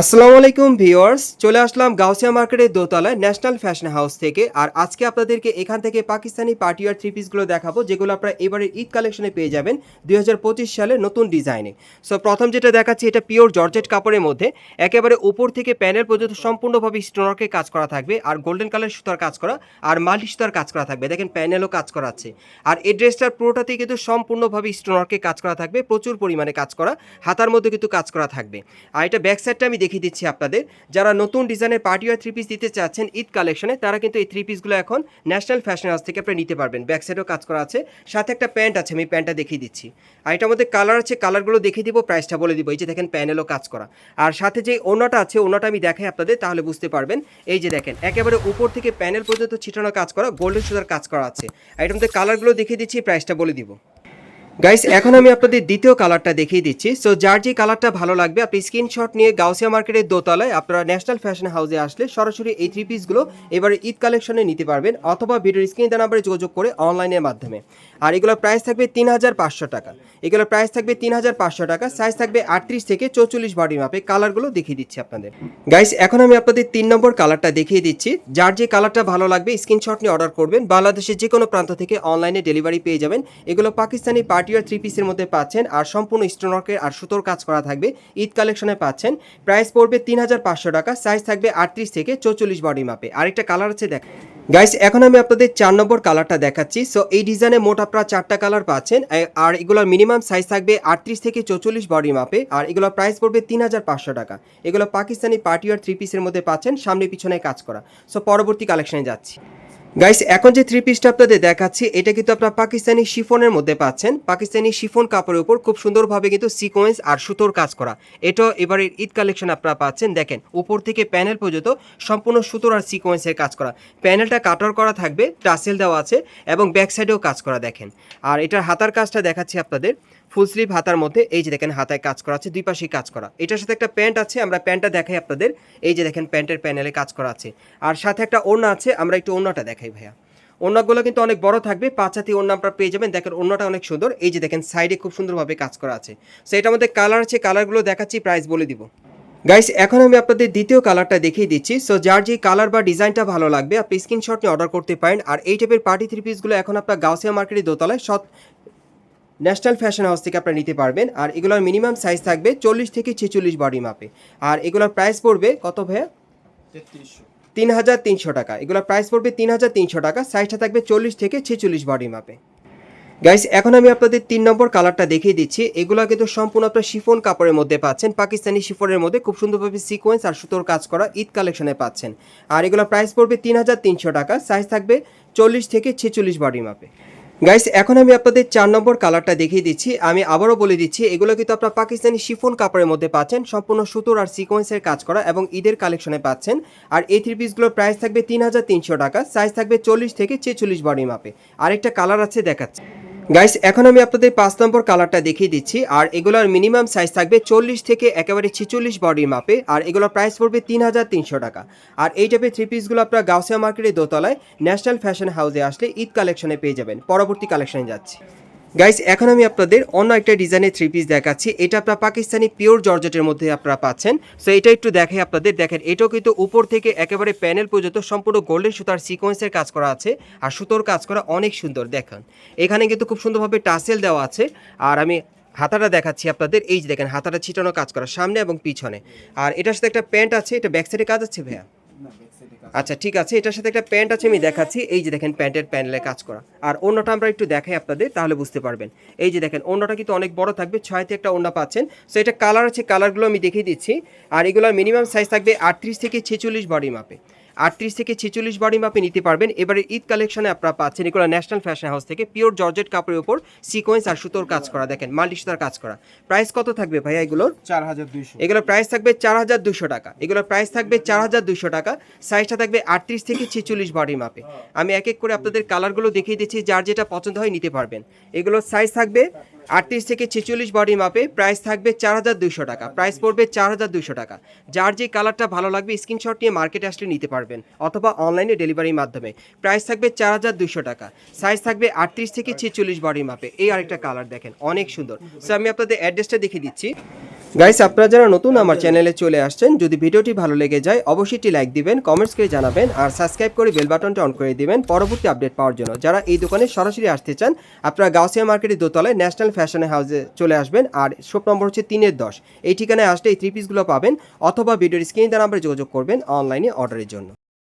আসসালামু আলাইকুম ভিউয়ার্স, চলে আসলাম গাউসিয়া মার্কেটের দোতলায় ন্যাশনাল ফ্যাশন হাউস থেকে। আর আজকে আপনাদেরকে এখান থেকে পাকিস্তানি পার্টি আর থ্রি পিসগুলো দেখাবো, যেগুলো আপনারা এবারে ঈদ কালেকশনে পেয়ে যাবেন দু হাজার পঁচিশ সালে নতুন ডিজাইনে। সো প্রথম যেটা দেখাচ্ছি, এটা পিওর জর্জেট কাপড়ের মধ্যে। একেবারে উপর থেকে প্যানেল পর্যন্ত সম্পূর্ণভাবে স্টোনওয়ার্কের কাজ করা থাকবে, আর গোল্ডেন কালার সুতার কাজ করা, আর মাল্টি সুতার কাজ করা থাকবে। দেখেন প্যানেলও কাজ করা আছে আর এই ড্রেসটার পুরোটাতেই কিন্তু সম্পূর্ণভাবে স্টোনওয়ার্কের কাজ করা থাকবে, প্রচুর পরিমাণে কাজ করা, হাতার মধ্যে কিন্তু কাজ করা থাকবে। আর এটা ব্যাক সাইডটা আমি দেখিয়ে দিচ্ছি আপনাদের। যারা নতুন ডিজাইনের পার্টি আর থ্রি পিস দিতে চাচ্ছেন ঈদ কালেকশনে তারা কিন্তু এই থ্রি পিসগুলো এখন ন্যাশনাল ফ্যাশন হাউস থেকে আপনি নিতে পারবেন। ব্যাক সাইডেও কাজ করা আছে। সাথে একটা প্যান্ট আছে, আমি প্যান্টটা দেখিয়ে দিচ্ছি। আর এটার মধ্যে কালার আছে কালারগুলো দেখিয়ে দিব প্রাইসটা বলে দিব। এই যে দেখেন প্যানেলও কাজ করা। আর সাথে যে ওনাটা আছে, ওনাটা আমি দেখাই আপনাদের, তাহলে বুঝতে পারবেন। এই যে দেখেন, একেবারে উপর থেকে প্যানেল পর্যন্ত ছিটানো কাজ করা গোল্ডেন সুতার কাজ করা আছে। আর এটার মধ্যে কালারগুলো দেখিয়ে দিচ্ছি প্রাইসটা বলে দিব। গাইস এখন আমি আপনাদের দ্বিতীয় কালারটা দেখিয়ে দিচ্ছি। সো যার যে কালারটা ভালো লাগবে, আপনি স্ক্রিনশট নিয়ে গাউসিয়া মার্কেটের দোতলায় আপনারা ন্যাশনাল ফ্যাশন হাউসে আসলে সরাসরি এই থ্রি পিসগুলো এবারে ঈদ কালেকশনে নিতে পারবেন, অথবা ভিডিওর স্ক্রিন দেওয়া নাম্বারে যোগাযোগ করে অনলাইনের মাধ্যমে। আর এগুলোর প্রাইস থাকবে তিন হাজার পাঁচশো টাকা। এগুলোর প্রাইস থাকবে তিন হাজার পাঁচশো টাকা সাইজ থাকবে আটত্রিশ থেকে চৌচল্লিশ বডি মাপে কালারগুলো দেখিয়ে দিচ্ছি আপনাদের। গাইস এখন আমি আপনাদের তিন নম্বর কালারটা দেখিয়ে দিচ্ছি। যার যে কালারটা ভালো লাগবে স্ক্রিনশট নিয়ে অর্ডার করবেন। বাংলাদেশের যে কোনো প্রান্ত থেকে অনলাইনে ডেলিভারি পেয়ে যাবেন। এগুলো পাকিস্তানি পার্টি আর থ্রি পিসের মধ্যে পাচ্ছেন আর সম্পূর্ণ স্টোনওয়ার্কের আর সুতোর কাজ করা থাকবে। ঈদ কালেকশনে পাচ্ছেন। প্রাইস পড়বে তিন হাজার পাঁচশো টাকা সাইজ থাকবে আটত্রিশ থেকে চৌচল্লিশ বডি মাপে আরেকটা কালার আছে দেখ গাইস এখন আমি আপনাদের চার নম্বর কালারটা দেখাচ্ছি। সো এই ডিজাইনে মোট আপনারা চারটা কালার পাচ্ছেন। আর এগুলোর মিনিমাম সাইজ থাকবে আটত্রিশ থেকে চৌচল্লিশ বডি মাপে আর এগুলোর প্রাইস পড়বে তিন হাজার পাঁচশো টাকা। এগুলো পাকিস্তানি পার্টি আর থ্রি পিসের মধ্যে পাচ্ছেন, সামনে পিছনে কাজ করা। সো পরবর্তী কালেকশনে যাচ্ছি। গাইস এখন যে থ্রি পিসটা আপনাদের দেখাচ্ছি, এটা কিন্তু আপনার পাকিস্তানি শিফনের মধ্যে পাচ্ছেন। পাকিস্তানি শিফন কাপড়ের উপর খুব সুন্দরভাবে কিন্তু সিকোয়েন্স আর সুতোর কাজ করা। এটাও এবারের ঈদ কালেকশন আপনারা পাচ্ছেন। দেখেন, উপর থেকে প্যানেল পর্যন্ত সম্পূর্ণ সুতোর আর সিকোয়েন্সের কাজ করা। প্যানেলটা কাটার করা থাকবে টাসেল দেওয়া আছে এবং ব্যাক সাইডেও কাজ করা, দেখেন। আর এটার হাতার কাজটা দেখাচ্ছি আপনাদের। ফুল স্লিভ হাতার মধ্যে, এই যে দেখেন, হাতায় কাজ করা আছে, দুই পাশেই কাজ করা। এটার সাথে একটা প্যান্ট আছে, আমরা প্যান্টটা দেখাই আপনাদের। এই যে দেখেন প্যান্টের প্যানেলে কাজ করা আছে। আর সাথে একটা ওড়না আছে, আমরা একটু ওড়নাটা দেখাই। ভাইয়া। ওড়নাগুলো কিন্তু অনেক বড় থাকবে পাঁচাতি ওড়না আপনারা পেয়ে যাবেন। দেখেন ওড়নাটা অনেক সুন্দর। এই যে দেখেন সাইডে খুব সুন্দরভাবে কাজ করা আছে। সো এটার মধ্যে কালার আছে কালারগুলো দেখাচ্ছি প্রাইস বলে দিব। গাইস এখন আমি আপনাদের দ্বিতীয় কালারটা দেখিয়ে দিচ্ছি। সো যার যে কালার বা ডিজাইনটা ভালো লাগবে, আপনি স্ক্রিনশট নিয়ে অর্ডার করতে পারেন। আর এই টাইপের পার্টি থ্রি পিসগুলো এখন আপনার গাউসিয়া মার্কেটের দোতলায় সৎ ন্যাশনাল ফ্যাশন হাউস থেকে আপনারা নিতে পারবেন। আর এগুলোর মিনিমাম সাইজ থাকবে চল্লিশ থেকে ছেচল্লিশ বডি মাপে আর এগুলোর প্রাইস পড়বে কত ভাইয়া? তিন হাজার তিনশো টাকা। এগুলোর প্রাইস পড়বে তিন হাজার তিনশো টাকা সাইজটা থাকবে চল্লিশ থেকে ছেচল্লিশ বডি মাপে গাইস এখন আমি আপনাদের তিন নম্বর কালারটা দেখিয়ে দিচ্ছি। এগুলো কিন্তু সম্পূর্ণ আপনার শিফন কাপড়ের মধ্যে পাচ্ছেন, পাকিস্তানি শিফনের মধ্যে খুব সুন্দরভাবে সিকোয়েন্স আর সুতোর কাজ করা ঈদ কালেকশনে পাচ্ছেন। আর এগুলো প্রাইস পড়বে তিন হাজার তিনশো টাকা সাইজ থাকবে চল্লিশ থেকে ছেচল্লিশ বডি মাপে গাইস এখন আমি আপনাদের চার নম্বর কালারটা দেখিয়ে দিচ্ছি। আমি আবারও বলে দিচ্ছি, এগুলো কিন্তু আপনার পাকিস্তানি শিফন কাপড়ের মধ্যে পাচ্ছেন। সম্পূর্ণ সুতোর আর সিকোয়েন্সের কাজ করা এবং ঈদের কালেকশনে পাচ্ছেন। আর এই থ্রি পিসগুলোর প্রাইস থাকবে তিন হাজার তিনশো টাকা। সাইজ থাকবে চল্লিশ থেকে ছেচল্লিশ বডি মাপে আরেকটা কালার আছে দেখাচ্ছি। গাইস এখন আমি আপনাদের পাঁচ নম্বর কালারটা দেখিয়ে দিচ্ছি। আর এগুলোর মিনিমাম সাইজ থাকবে চল্লিশ থেকে একেবারে ছিচল্লিশ বডির মাপে আর এগুলোর প্রাইস পড়বে তিন হাজার তিনশো টাকা। আর এই টাইপের থ্রি পিসগুলো আপনারা গাউসিয়া মার্কেটের দোতলায় ন্যাশনাল ফ্যাশন হাউসে আসলে ঈদ কালেকশনে পেয়ে যাবেন। পরবর্তী কালেকশনে যাচ্ছি। গাইস এখন আমি আপনাদের অন্য একটা ডিজাইনের থ্রি পিস দেখাচ্ছি। এটা আপনার পাকিস্তানি পিওর জর্জেটের মধ্যে আপনারা পাচ্ছেন। সো এটা একটু দেখাই আপনাদের। দেখেন, এটাও কিন্তু উপর থেকে একেবারে প্যানেল পর্যন্ত সম্পূর্ণ গোল্ডেন সুতার সিকোয়েন্সের কাজ করা আছে আর সুতোর কাজ করা অনেক সুন্দর। দেখেন, এখানে কিন্তু খুব সুন্দরভাবে টাসেল দেওয়া আছে। আর আমি হাতাটা দেখাচ্ছি আপনাদের। এই যে দেখেন, হাতাটা ছিটানো কাজ করা সামনে এবং পিছনে। আর এটার সাথে একটা প্যান্ট আছে। এটা ব্যাক সাইডে কাজ আছে, ভাইয়া? আচ্ছা ঠিক আছে, এটার সাথে একটা প্যান্ট আছে, আমি দেখাচ্ছি। এই যে দেখেন, প্যান্টের প্যানেলে কাজ করা। আর অন্যটা আমরা একটু দেখাই আপনাদের, তাহলে বুঝতে পারবেন। এই যে দেখেন অন্যটা কিন্তু অনেক বড় থাকবে ছয়তে একটা অন্য পাচ্ছেন। সো এটা কালার আছে কালারগুলো আমি দেখিয়ে দিচ্ছি। আর এগুলোর মিনিমাম সাইজ থাকবে আটত্রিশ থেকে ছেচল্লিশ বডি মাপে আটত্রিশ থেকে ছেচল্লিশ বডি মাপে নিতে পারবেন। এবারে ঈদ কালেকশনে আপনারা পাচ্ছেন এগুলো ন্যাশনাল ফ্যাশন হাউস থেকে পিওর জর্জেট কাপড়ের উপর সিকোয়েন্স আর সুতোর কাজ করা। দেখেন মাল্টি সুতার কাজ করা। প্রাইস কত থাকবে ভাইয়া এগুলোর? চার হাজার দুইশো। এগুলোর প্রাইস থাকবে চার হাজার দুশো টাকা। এগুলোর প্রাইস থাকবে চার হাজার দুশো টাকা। সাইজটা থাকবে আটত্রিশ থেকে ছেচল্লিশ বডি মাপে আমি এক এক করে আপনাদের কালারগুলো দেখিয়ে দিচ্ছি যার যেটা পছন্দ হয় নিতে পারবেন। এগুলোর সাইজ থাকবে আটত্রিশ থেকে ছেচল্লিশ বডি মাপে প্রাইস থাকবে চার হাজার দুশো টাকা। প্রাইস পড়বে চার হাজার দুশো টাকা। যার যে কালারটা ভালো লাগবে স্ক্রিনশট নিয়ে মার্কেটে আসলে নিতে পারবেন, অথবা অনলাইনে ডেলিভারির মাধ্যমে। প্রাইস থাকবে চার হাজার দুশো টাকা। সাইজ থাকবে আটত্রিশ থেকে ছেচল্লিশ বডির মাপে এই আরেকটা কালার দেখেন, অনেক সুন্দর। সো আমি আপনাদের অ্যাড্রেসটা দেখিয়ে দিচ্ছি। গাইস আপনারা যারা নতুন আমার চ্যানেলে চলে আসছেন, যদি ভিডিওটি ভালো লেগে যায়, অবশ্যই লাইক দিবেন কমেন্টস করে জানাবেন, আর সাবস্ক্রাইব করে বেল বাটনটা অন করে দিবেন পরবর্তী আপডেট পাওয়ার জন্য। যারা এই দোকানে সরাসরি আসতে চান, আপনারা গাউসিয়া মার্কেটের দোতলায় ন্যাশনাল ফ্যাশন হাউসে চলে আসবেন, আর শপ নম্বর হচ্ছে তিনের দশ। এই ঠিকানায় আসলে এই থ্রি পিসগুলো পাবেন, অথবা ভিডিওর স্ক্রিনে আমরা যোগাযোগ করবেন অনলাইনে অর্ডারের জন্য।